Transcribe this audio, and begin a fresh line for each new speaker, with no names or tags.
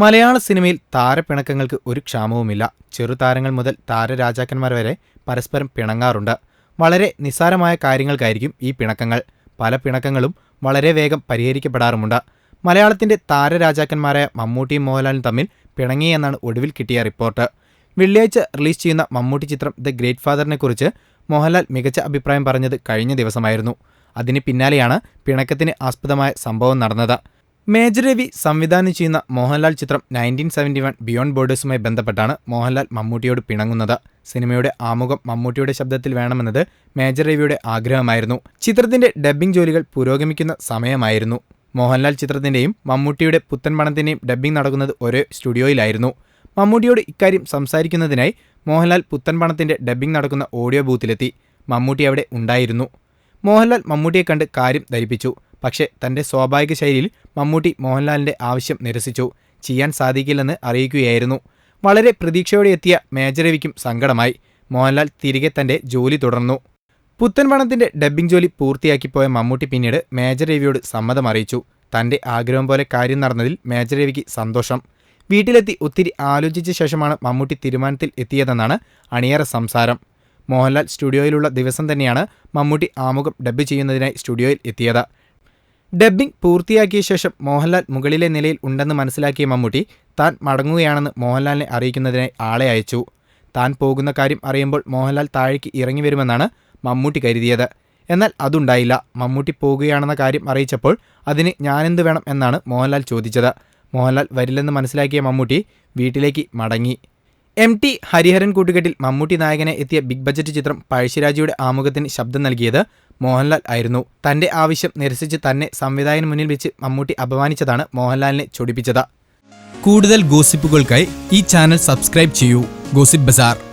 മലയാള സിനിമയിൽ താരപ്പിണക്കങ്ങൾക്ക് ഒരു ക്ഷാമവുമില്ല. ചെറുതാരങ്ങൾ മുതൽ താരരാജാക്കന്മാർ വരെ പരസ്പരം പിണങ്ങാറുണ്ട്. വളരെ നിസ്സാരമായ കാര്യങ്ങൾക്കായിരിക്കും ഈ പിണക്കങ്ങൾ. പല പിണക്കങ്ങളും വളരെ വേഗം പരിഹരിക്കപ്പെടാറുമുണ്ട്. മലയാളത്തിന്റെ താരരാജാക്കന്മാരായ മമ്മൂട്ടിയും മോഹൻലാലും തമ്മിൽ പിണങ്ങിയെന്നാണ് ഒടുവിൽ കിട്ടിയ റിപ്പോർട്ട്. വെള്ളിയാഴ്ച റിലീസ് ചെയ്യുന്ന മമ്മൂട്ടി ചിത്രം ദ ഗ്രേറ്റ് ഫാദറിനെ കുറിച്ച് മോഹൻലാൽ മികച്ച അഭിപ്രായം പറഞ്ഞത് കഴിഞ്ഞ ദിവസമായിരുന്നു. അതിന് പിന്നാലെയാണ് പിണക്കത്തിന് ആസ്പദമായ സംഭവം നടന്നത്. മേജർ രവി സംവിധാനം ചെയ്യുന്ന മോഹൻലാൽ ചിത്രം നയന്റീൻ സെവന്റി വൺ ബിയോണ്ട് ബോർഡേഴ്സുമായി ബന്ധപ്പെട്ടാണ് മോഹൻലാൽ മമ്മൂട്ടിയോട് പിണങ്ങുന്നത്. സിനിമയുടെ ആമുഖം മമ്മൂട്ടിയുടെ ശബ്ദത്തിൽ വേണമെന്നത് മേജർ രവിയുടെ ആഗ്രഹമായിരുന്നു. ചിത്രത്തിന്റെ ഡബ്ബിംഗ് ജോലികൾ പുരോഗമിക്കുന്ന സമയമായിരുന്നു. മോഹൻലാൽ ചിത്രത്തിന്റെയും മമ്മൂട്ടിയുടെ പുത്തൻ പണത്തിന്റെയും ഡബ്ബിംഗ് നടക്കുന്നത് ഒരേ സ്റ്റുഡിയോയിലായിരുന്നു. മമ്മൂട്ടിയോട് ഇക്കാര്യം സംസാരിക്കുന്നതിനായി മോഹൻലാൽ പുത്തൻ പണത്തിന്റെ ഡബ്ബിംഗ് നടക്കുന്ന ഓഡിയോ ബൂത്തിലെത്തി. മമ്മൂട്ടി അവിടെ ഉണ്ടായിരുന്നു. മോഹൻലാൽ മമ്മൂട്ടിയെ കണ്ട് കാര്യം ധരിപ്പിച്ചു. പക്ഷേ തന്റെ സ്വാഭാവിക ശൈലിയിൽ മമ്മൂട്ടി മോഹൻലാലിന്റെ ആവശ്യം നിരസിച്ചു. ചെയ്യാൻ സാധിക്കില്ലെന്ന് അറിയിക്കുകയായിരുന്നു. വളരെ പ്രതീക്ഷയോടെ എത്തിയ മേജർ രവിക്കും സങ്കടമായി. മോഹൻലാൽ തിരികെ തന്റെ ജോലി തുടർന്നു. പുത്തൻ പണത്തിന്റെ ഡബ്ബിംഗ് ജോലി പൂർത്തിയാക്കിപ്പോയ മമ്മൂട്ടി പിന്നീട് മേജർ രവിയോട് സമ്മതം അറിയിച്ചു. തന്റെ ആഗ്രഹം പോലെ കാര്യം നടന്നതിൽ മേജർ രവിക്ക് സന്തോഷം. വീട്ടിലെത്തി ഒത്തിരി ആലോചിച്ച ശേഷമാണ് മമ്മൂട്ടി തീരുമാനത്തിൽ എത്തിയതെന്നാണ് അണിയറ സംസാരം. മോഹൻലാൽ സ്റ്റുഡിയോയിലുള്ള ദിവസം തന്നെയാണ് മമ്മൂട്ടി ആമുഖം ഡബ്ബ് ചെയ്യുന്നതിനായി സ്റ്റുഡിയോയിൽ എത്തിയത്. ഡബ്ബിംഗ് പൂർത്തിയാക്കിയ ശേഷം മോഹൻലാൽ മുകളിലെ നിലയിൽ ഉണ്ടെന്ന് മനസ്സിലാക്കിയ മമ്മൂട്ടി താൻ മടങ്ങുകയാണെന്ന് മോഹൻലാലിനെ അറിയിക്കുന്നതിനായി ആളെ അയച്ചു. താൻ പോകുന്ന കാര്യം അറിയുമ്പോൾ മോഹൻലാൽ താഴേക്ക് ഇറങ്ങി വരുമെന്നാണ് മമ്മൂട്ടി കരുതിയത്. എന്നാൽ അതുണ്ടായില്ല. മമ്മൂട്ടി പോകുകയാണെന്ന കാര്യം അറിയിച്ചപ്പോൾ അതിന് ഞാനെന്ത് വേണം എന്നാണ് മോഹൻലാൽ ചോദിച്ചത്. മോഹൻലാൽ വരില്ലെന്ന് മനസ്സിലാക്കിയ മമ്മൂട്ടി വീട്ടിലേക്ക് മടങ്ങി. എം ടി ഹരിഹരൻ കൂട്ടുകെട്ടിൽ മമ്മൂട്ടി നായകനെ എത്തിയ ബിഗ് ബജറ്റ് ചിത്രം പഴശ്ശിരാജയുടെ ആമുഖത്തിന് ശബ്ദം നൽകിയത് മോഹൻലാൽ ആയിരുന്നു. തന്റെ ആവശ്യം നിരസിച്ച് തന്നെ സംവിധായകന് മുന്നിൽ വെച്ച് മമ്മൂട്ടി അപമാനിച്ചതാണ് മോഹൻലാലിനെ ചൊടിപ്പിച്ചത്. കൂടുതൽ ഗോസിപ്പുകൾക്കായി ഈ ചാനൽ സബ്സ്ക്രൈബ് ചെയ്യൂ. Gossip bazaar.